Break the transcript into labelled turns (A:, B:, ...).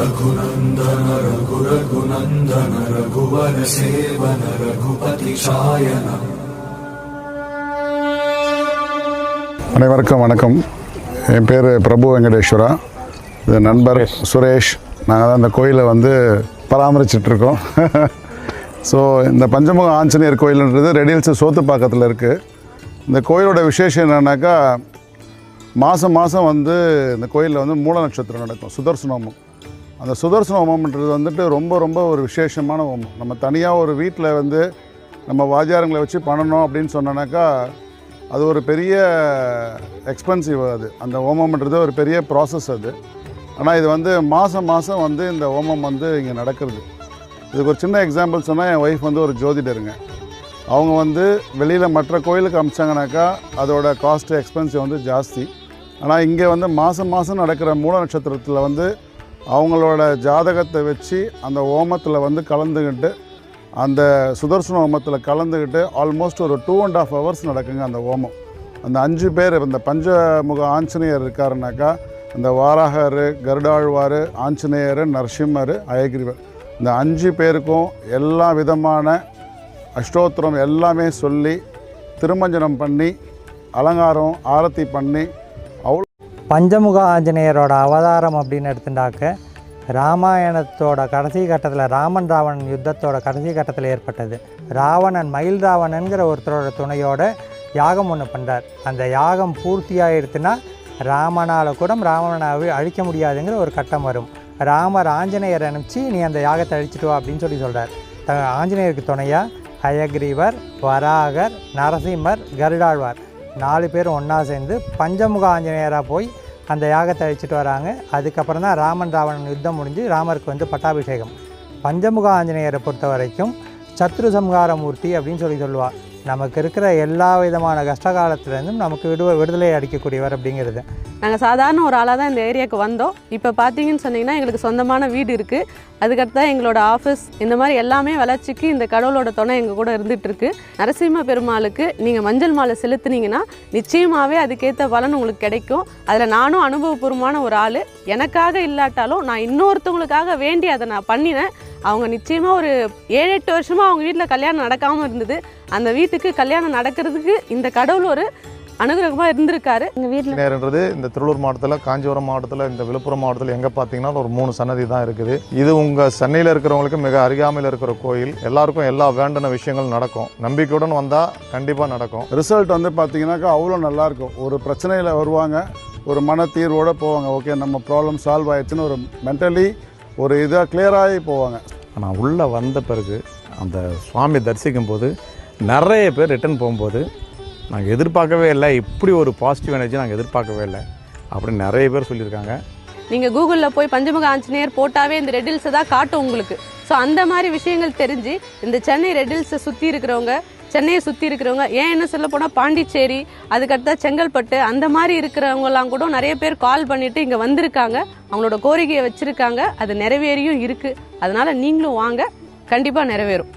A: रघुनन्दन रघुरघुनन्दन रघुवरसेवन रघुपति चायन
B: அனைவருக்கும் வணக்கம் என் பேர் பிரபு வெங்கடேஸ்வரா இது நண்பர் சுரேஷ் நாங்கள் தான் இந்த கோயிலை வந்து பராமரிச்சிட்ருக்கோம் ஸோ இந்த பஞ்சமுக ஆஞ்சநேயர் கோயில்ன்றது ரெடில்ஸ் சோத்துப்பாக்கத்தில் இருக்குது இந்த கோயிலோட விசேஷம் என்னன்னாக்கா மாதம் மாதம் வந்து இந்த கோயிலில் வந்து மூல நட்சத்திரம் நடக்கும் சுதர்சன ஹோமம் அந்த சுதர்சன ஹோமம்ன்றது வந்துட்டு ரொம்ப ரொம்ப ஒரு விசேஷமான ஹோமம். நம்ம தனியாக ஒரு வீட்டில் வந்து நம்ம வாஜாரங்களை வச்சு பண்ணணும் அப்படின்னு சொன்னோன்னாக்கா அது ஒரு பெரிய எக்ஸ்பென்சிவ் அது. அந்த ஹோமம்ன்றது ஒரு பெரிய ப்ராசஸ் அது. ஆனால் இது வந்து மாதம் மாதம் வந்து இந்த ஹோமம் வந்து இங்கே நடக்கிறது. இதுக்கு ஒரு சின்ன எக்ஸாம்பிள் சொன்னால் என் ஒய்ஃப் வந்து ஒரு ஜோதிடருங்க. அவங்க வந்து வெளியில் மற்ற கோயிலுக்கு அமிச்சாங்கனாக்கா அதோட காஸ்ட்டு எக்ஸ்பென்சிவ் வந்து ஜாஸ்தி. ஆனால் இங்கே வந்து மாதம் மாதம் நடக்கிற மூல நட்சத்திரத்தில் வந்து அவங்களோட ஜாதகத்தை வச்சு அந்த ஓமத்தில் வந்து கலந்துக்கிட்டு அந்த சுதர்சன ஹோமத்தில் கலந்துக்கிட்டு ஆல்மோஸ்ட் ஒரு டூ அண்ட் ஆஃப் ஹவர்ஸ் நடக்குங்க அந்த ஹோமம் அந்த அஞ்சு பேர் இந்த பஞ்சமுக ஆஞ்சநேயர் இருக்காருனாக்கா இந்த வாராகர் கருடாழ்வார் ஆஞ்சநேயர் நரசிம்மர் அயகிரிவர். இந்த அஞ்சு பேருக்கும் எல்லா விதமான அஷ்டோத்திரம் எல்லாமே சொல்லி திருமஞ்சனம் பண்ணி அலங்காரம் ஆரத்தி பண்ணி
C: பஞ்சமுக ஆஞ்சநேயரோட அவதாரம் அப்படின்னு எடுத்துட்டாக்க ராமாயணத்தோட கடைசி கட்டத்தில் ராமன் ராவணன் யுத்தத்தோட கடைசி கட்டத்தில் ஏற்பட்டது. ராவணன் மயில் ராவணன்கிற ஒருத்தரோட துணையோட யாகம் ஒன்று பண்ணுறார் அந்த யாகம் பூர்த்தியாகிடுத்துன்னா ராமனால் கூட ராவணனை அழிக்க முடியாதுங்கிற ஒரு கட்டம் வரும். ராமர் ஆஞ்சநேயர் அனுப்பிச்சு நீ அந்த யாகத்தை அழிச்சிட்டு வா அப்படின்னு சொல்லி சொல்கிறார் த ஆஞ்சநேயருக்கு துணையாக ஹயக்ரீவர் வராகர் நரசிம்மர் கருடாழ்வார். நாலு பேர் ஒன்றா சேர்ந்து பஞ்சமுக ஆஞ்சநேயராக போய் அந்த யாகத்தை அழிச்சிட்டு வராங்க. அதுக்கப்புறம் தான் ராமன் ராவணன் யுத்தம் முடிஞ்சு ராமருக்கு வந்து பட்டாபிஷேகம். பஞ்சமுக ஆஞ்சநேயரை பொறுத்த வரைக்கும் சத்ரு சம்ஹார மூர்த்தி அப்படின்னு சொல்லி சொல்லுவாள் நமக்கு இருக்கிற எல்லா விதமான கஷ்ட காலத்துலேருந்தும் நமக்கு விடுவ விடுதலை அளிக்கக்கூடியவர் அப்படிங்கிறது.
D: நாங்கள் சாதாரண ஒரு ஆளாக தான் இந்த ஏரியாவுக்கு வந்தோம். இப்போ பார்த்தீங்கன்னு சொன்னீங்கன்னா எங்களுக்கு சொந்தமான வீடு இருக்குது அதுக்கடுத்தா எங்களோட ஆஃபீஸ் இந்த மாதிரி எல்லாமே வளர்ச்சிக்கு இந்த கடவுளோட துணை எங்கள் கூட இருந்துகிட்ருக்கு நரசிம்ம பெருமாளுக்கு நீங்கள் மஞ்சள் மாலை செலுத்துனீங்கன்னா நிச்சயமாகவே அதுக்கேற்ற பலன் உங்களுக்கு கிடைக்கும். அதில் நானும் அனுபவபூர்வமான ஒரு ஆள். எனக்காக இல்லாட்டாலும் நான் இன்னொருத்தவங்களுக்காக வேண்டி அதை நான் பண்ணினேன். அவங்க நிச்சயமாக ஒரு ஏழு எட்டு வருஷமாக அவங்க வீட்டில் கல்யாணம் நடக்காமல் இருந்தது. அந்த வீட்டுக்கு கல்யாணம் நடக்கிறதுக்கு இந்த கடவுள் ஒரு அனுகிரகமாக இருந்திருக்காரு. எங்கள் வீட்டில்
E: நேருன்றது இந்த திருவள்ளூர் மாவட்டத்தில் காஞ்சிபுரம் மாவட்டத்தில் இந்த விழுப்புரம் மாவட்டத்தில் எங்கே பார்த்தீங்கன்னா ஒரு மூணு சன்னதி தான் இருக்குது. இது உங்கள் சென்னையில் இருக்கிறவங்களுக்கு மிக அருகாமையில் இருக்கிற கோயில். எல்லாருக்கும் எல்லா வேண்டின விஷயங்கள் நடக்கும். நம்பிக்கையுடன் வந்தால் கண்டிப்பாக நடக்கும்.
B: ரிசல்ட் வந்து பார்த்தீங்கன்னாக்கா அவ்வளோ நல்லாயிருக்கும் ஒரு பிரச்சனையில் வருவாங்க ஒரு மன தீர்வோடு போவாங்க. ஓகே நம்ம ப்ராப்ளம் சால்வ் ஆயிடுச்சுன்னு ஒரு மென்டலி ஒரு இதாக கிளியராகி போவாங்க.
F: ஆனால் உள்ளே வந்த பிறகு அந்த சுவாமி தரிசிக்கும் போது நிறைய பேர் ரிட்டர்ன் போகும்போது நாங்கள் எதிர்பார்க்கவே இல்லை. இப்படி ஒரு பாசிட்டிவ் எனர்ஜி நாங்கள் எதிர்பார்க்கவே இல்லை. அப்படின்னு நிறைய பேர் சொல்லியிருக்காங்க.
D: நீங்கள் கூகுளில் போய் பஞ்சமுக ஆஞ்சநேயர் போட்டாவே இந்த ரெட்டில்ஸை தான் காட்டும் உங்களுக்கு. ஸோ அந்த மாதிரி விஷயங்கள் தெரிஞ்சு இந்த சென்னை ரெட்டில்ஸை சுற்றி இருக்கிறவங்க சென்னையை சுற்றி இருக்கிறவங்க ஏன் என்ன சொல்ல போனால் பாண்டிச்சேரி அதுக்கடுத்தா செங்கல்பட்டு அந்த மாதிரி இருக்கிறவங்கலாம் கூட நிறைய பேர் கால் பண்ணிட்டு இங்கே வந்திருக்காங்க. அவங்களோட கோரிக்கையை வச்சுருக்காங்க. அது நிறைவேறியும் இருக்குது அதனால் நீங்களும் வாங்க. கண்டிப்பாக நிறைவேறும்.